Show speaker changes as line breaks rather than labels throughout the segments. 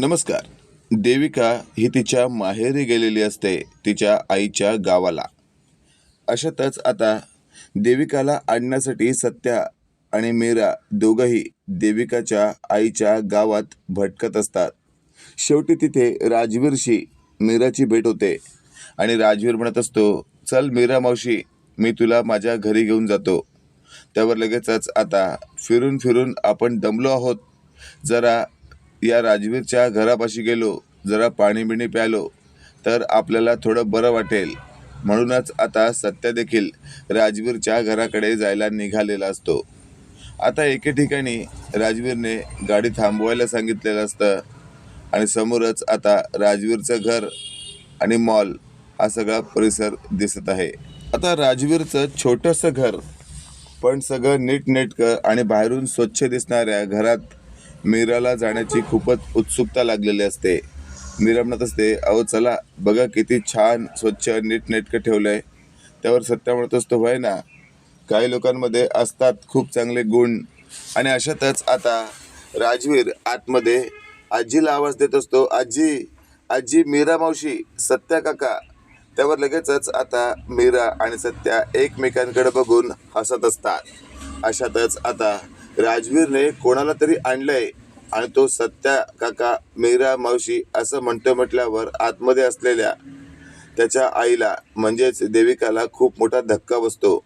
नमस्कार. देविका ही तिच्या माहेरी गेलेली असते तिच्या आईच्या गावाला. अशातच आता देविकाला आणण्यासाठी सत्या आणि मीरा दोघंही देविकाच्या आईच्या गावात भटकत असतात. शेवटी तिथे राजवीरशी मीराची भेट होते आणि राजवीर म्हणत असतो चल मीरा मावशी मी तुला माझ्या घरी घेऊन जातो. त्यावर लगेचच आता फिरून फिरून आपण दमलो आहोत. जरा या राजवीरच्या घरापाशी गेलो जरा पाणी बिणी प्यालो तर आपल्याला थोडं बरं वाटेल. म्हणूनच आता सत्य देखील राजवीरच्या घराकडे जायला निघालेला असतो. आता एके ठिकाणी राजवीरने गाडी थांबवायला सांगितलेलं असतं आणि समोरच आता राजवीरचं घर आणि मॉल हा सगळा परिसर दिसत आहे. आता राजवीरचं छोटंसं घर पण सगळं नीटनेटकं आणि बाहेरून स्वच्छ दिसणाऱ्या घरात मीराला जाण्याची खूपच उत्सुकता लागलेली असते. मीरा म्हणत असते अहो चला बघा किती छान स्वच्छ नीटनेटकं ठेवलंय. त्यावर सत्या म्हणत असतो होय ना? काही लोकांमध्ये असतात खूप चांगले गुण. आणि अशातच आता राजवीर आतमध्ये आजीला आवाज देत असतो आजी आजी मीरा मावशी सत्या काका. त्यावर लगेचच आता मीरा आणि सत्या एकमेकांकडे बघून हसत असतात. अशातच आता राजवीरने कोणाला तरी आणलंय आणि तो सत्या काका मीरा मावशी असं म्हणतो म्हटल्यावर आतमध्ये असलेल्या त्याच्या आईला म्हणजेच देविकाला खूप मोठा धक्का बसतो.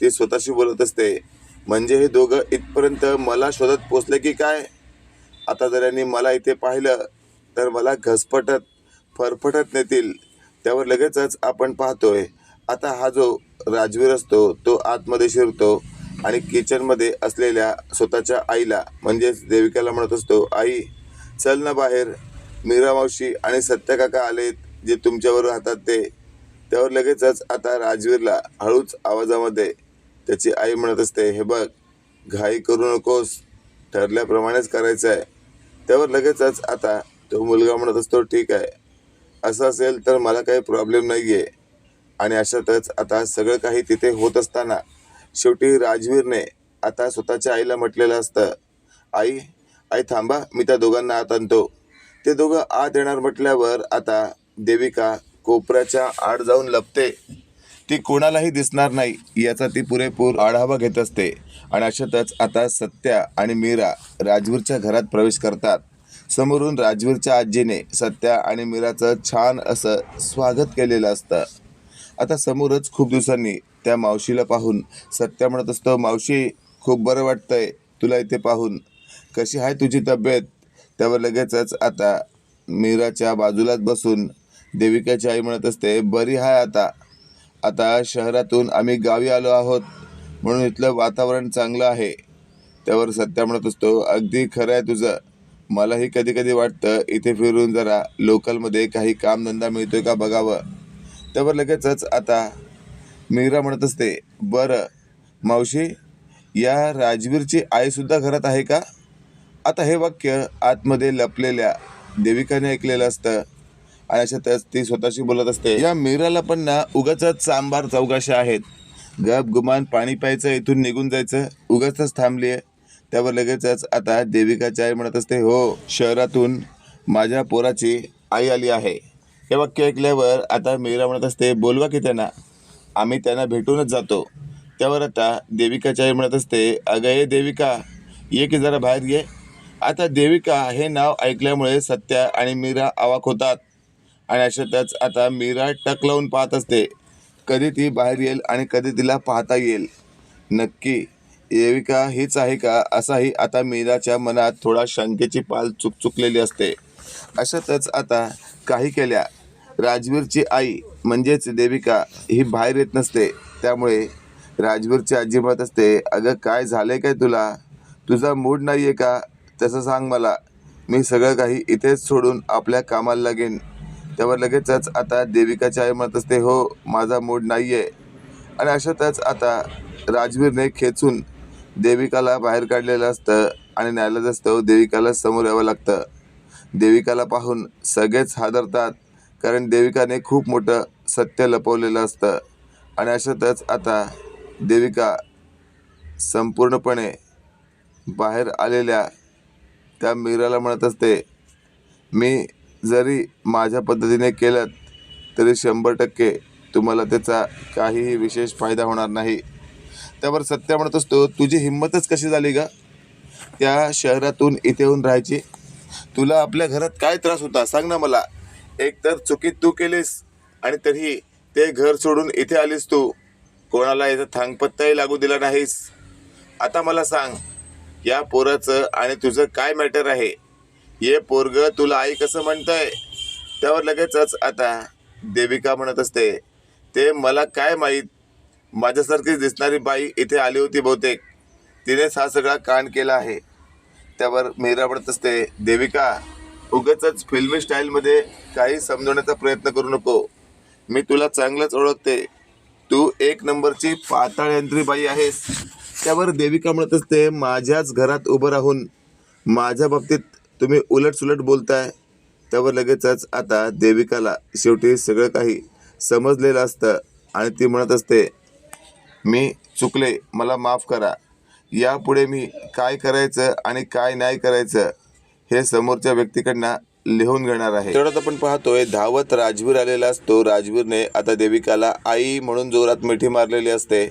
ती स्वतःशी बोलत असते म्हणजे हे दोघं इथपर्यंत मला शोधत पोचले की काय? आता जर यांनी मला इथे पाहिलं तर मला घसपटत फरफटत नेतील. त्यावर लगेचच आपण पाहतोय. आता हा जो राजवीर असतो तो आतमध्ये शिरतो. आणि किचनमध्ये असलेल्या स्वतःच्या आईला म्हणजेच देविकाला म्हणत असतो आई चल ना बाहेर. मीरा मावशी आणि सत्यकाका आलेत जे तुमच्यावर राहतात ते. त्यावर लगेचच आता राजवीरला हळूच आवाजामध्ये त्याची आई म्हणत असते हे बघ घाई करू नकोस. ठरल्याप्रमाणेच करायचं आहे त्यावर लगेचच आता तो मुलगा म्हणत असतो ठीक आहे. असं असेल तर मला काही प्रॉब्लेम नाही आहे आणि अशातच आता सगळं काही तिथे होत असताना शेवटी राजवीरने आता स्वतःच्या आईला म्हटलेलं असतं आई आई थांबा मी त्या दोघांना आत आणतो. ते दोघं आत येणार म्हटल्यावर आता देविका कोपऱ्याच्या आड जाऊन लपते. ती कोणालाही दिसणार नाही याचा ती पुरेपूर आढावा घेत असते. आणि अशातच आता सत्या आणि मीरा राजवीरच्या घरात प्रवेश करतात. समोरून राजवीरच्या आजीने सत्या आणि मीराचं छान असं स्वागत केलेलं असतं. आता समोरच खूप दिवसांनी त्या मावशीला पाहून सत्या म्हणत असतो मावशी खूप बरं वाटतंय तुला इथे पाहून. कशी आहे तुझी तब्येत? त्यावर लगेचच आता मीराच्या बाजूलाच बसून देविकाची आई म्हणत असते बरी आहे आता. आता शहरातून आम्ही गावी आलो आहोत म्हणून इथलं वातावरण चांगलं आहे. त्यावर सत्या म्हणत असतो अगदी खरं आहे तुझं. मलाही कधी कधी वाटतं इथे फिरून जरा लोकलमध्ये काही कामधंदा मिळतोय का बघावं? त्यावर लगेचच आता मीरा म्हणत असते बरं मावशी या राजवीरची आईसुद्धा घरात आहे का? आता हे वाक्य आतमध्ये लपलेल्या देविकाने ऐकलेलं असतं आणि अशातच ती स्वतःशी बोलत असते या मीराला पण ना उगाच सांबार चौकाशा आहेत. गप गुमान पाणी प्यायचं इथून निघून जायचं उगाचच थांबली आहे त्यावर लगेचच आता देविकाची आई म्हणत असते हो शहरातून माझ्या पोराची आई आली आहे. हे वाक्य ऐकल्यावर आता मीरा म्हणत असते बोलवा की त्यांना. आम्ही त्यांना भेटूनच जातो. त्यावर आता देविकाची आई म्हणत असते अगं ये देविका ये की जरा बाहेर ये. आता देविका हे नाव ऐकल्यामुळे सत्या आणि मीरा अवाक होतात. आणि अशातच आता मीरा टक लावून पाहत असते कधी ती बाहेर येईल आणि कधी तिला पाहता येईल. नक्की देविका हीच आहे का? असाही आता मीराच्या मनात थोडा शंकेची पाल चुकचुकलेली असते. अशातच आता काही केल्या राजवीरची आई म्हणजेच देविका ही बाहेर येत नसते. त्यामुळे राजवीरची आजी म्हणत असते अगं काय झालंय काय तुला? तुझा मूड नाही आहे का? तसं सांग मला. मी सगळं काही इथेच सोडून आपल्या कामाला लागेन. त्यावर लगेचच आता देविकाची आई म्हणत असते हो माझा मूड नाही आहे आणि अशातच आता राजवीरने खेचून देविकाला बाहेर काढलेलं असतं आणि न्यायालयात असतं देविकाला समोर यावं लागतं. देविकाला पाहून सगळेच हादरतात. कारण देविकाने खूप मोठं सत्य लपवलेलं असतं. आणि अशातच आता देविका संपूर्णपणे बाहेर आलेल्या त्या मीराला म्हणत असते मी जरी माझ्या पद्धतीने केलं तरी शंभर टक्के तुम्हाला त्याचा काहीही विशेष फायदा होणार नाही. त्यावर सत्या म्हणत असतो तुझी हिंमतच कशी झाली का त्या शहरातून इथे येऊन राहायची? तुला आपल्या घरात काय त्रास होता? सांग ना मला. एक तर चुकीत तू केलीस आणि तरीही ते घर सोडून इथे आलीस तू कोणाला याचा थांगपत्ताही लागू दिला नाहीस. आता मला सांग या पोराचं आणि तुझं काय मॅटर आहे? ये पोरग तुला आई कसं म्हणतंय? त्यावर लगेचच आता देविका म्हणत असते ते मला काय माहीत? माझ्यासारखीच दिसणारी बाई इथे आली होती बहुतेक. तिनेच हा सगळा कांड केला आहे. त्यावर मीरा म्हणत असते देविका उगाच फिल्मी स्टाईलमध्ये काही समजवण्याचा प्रयत्न करू नको. मी तुला चांगलंच ओळखते. तू एक नंबरची पाताळ यंत्री बाई आहेस. त्यावर देविका म्हणत असते माझ्याच घरात उभं राहून माझ्या बाबतीत तुम्ही उलट सुलट बोलताय. त्यावर लगेचच आता देविकाला शेवटी सगळं काही समजलेलं असतं आणि ती म्हणत असते मी चुकले मला माफ करा. यापुढे मी काय करायचं आणि काय नाही करायचं हे समोरच्या व्यक्तीकडनं लिहून घेणार आहे. तेवढ्यात आपण पाहतोय धावत राजवीर आलेला असतो. राजवीरने आता देविकाला आई म्हणून जोरात मिठी मारलेली असते.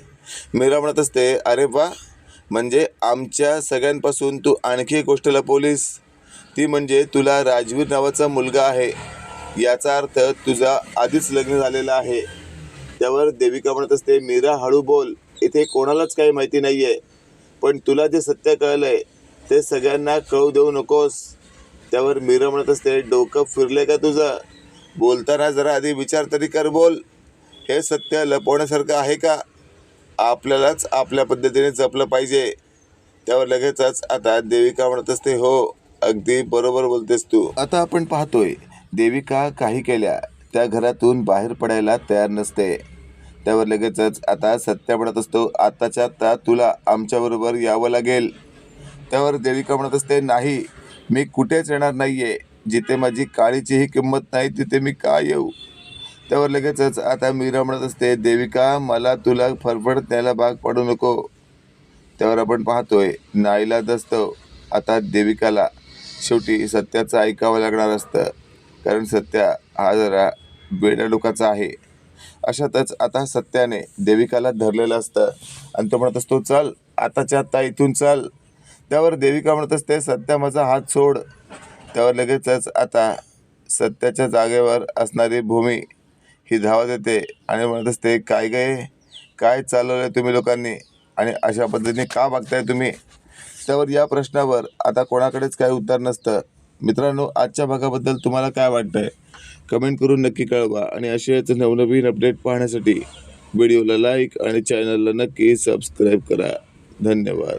मीरा म्हणत असते अरे वा म्हणजे आमच्या सगळ्यांपासून तू आणखी एक गोष्ट लपवलीस. ती म्हणजे तुला राजवीर नावाचा मुलगा आहे. याचा अर्थ तुझा आधीच लग्न झालेलं आहे. त्यावर देविका म्हणत असते मीरा हळू बोल. इथे कोणालाच काही माहिती नाही आहे पण तुला जे सत्य कळलंय ते सगळ्यांना कळू देऊ नकोस. त्यावर मीरा म्हणत असते डोकं फिरले का तुझं? बोलताना जरा आधी विचार तरी कर बोल. हे सत्य लपवण्यासारखं आहे का? आपल्यालाच आपल्या पद्धतीने जपलं पाहिजे. त्यावर लगेचच आता देविका म्हणत असते हो अगदी बरोबर बोलतेस तू. आता आपण पाहतोय देविका काही केल्या त्या घरातून बाहेर पडायला तयार नसते. त्यावर लगेचच आता सत्या म्हणत असतो आताच्या आता तुला आमच्याबरोबर यावं लागेल. त्यावर देविका म्हणत असते नाही मी कुठेच येणार नाहीये. जिथे माझी काळीचीही किंमत नाही तिथे मी का येऊ? त्यावर लगेचच आता मीरा म्हणत असते देविका मला तुला फरफडत त्याला भाग पडू नको. त्यावर आपण पाहतोय नाईला दसतो आता देविकाला शेवटी सत्याचं ऐकावं लागणार असतं. कारण सत्या हा जरा बेडाडोकाचा आहे. अशातच आता सत्याने देविकाला धरलेलं असतं. आणि तो म्हणत असतो चल आताच्या आता इथून चल. त्यावर देविका म्हणत असते सत्या माझा हात सोड. त्यावर लगेचच आता सत्याच्या जागेवर असणारी भूमी ही धावत येते आणि म्हणत असते काय गे काय चालवलं तुम्ही लोकांनी? आणि अशा पद्धतीने का वागताय तुम्ही? त्यावर या प्रश्नावर आता कोणाकडेच काही उत्तर नसतं. मित्रांनो आजच्या भागाबद्दल तुम्हाला काय वाटतंय? कमेंट करून नक्की कळवा आणि असेच नवनवीन अपडेट पाहण्यासाठी व्हिडिओला लाईक आणि चॅनलला नक्की सबस्क्राईब करा. धन्यवाद.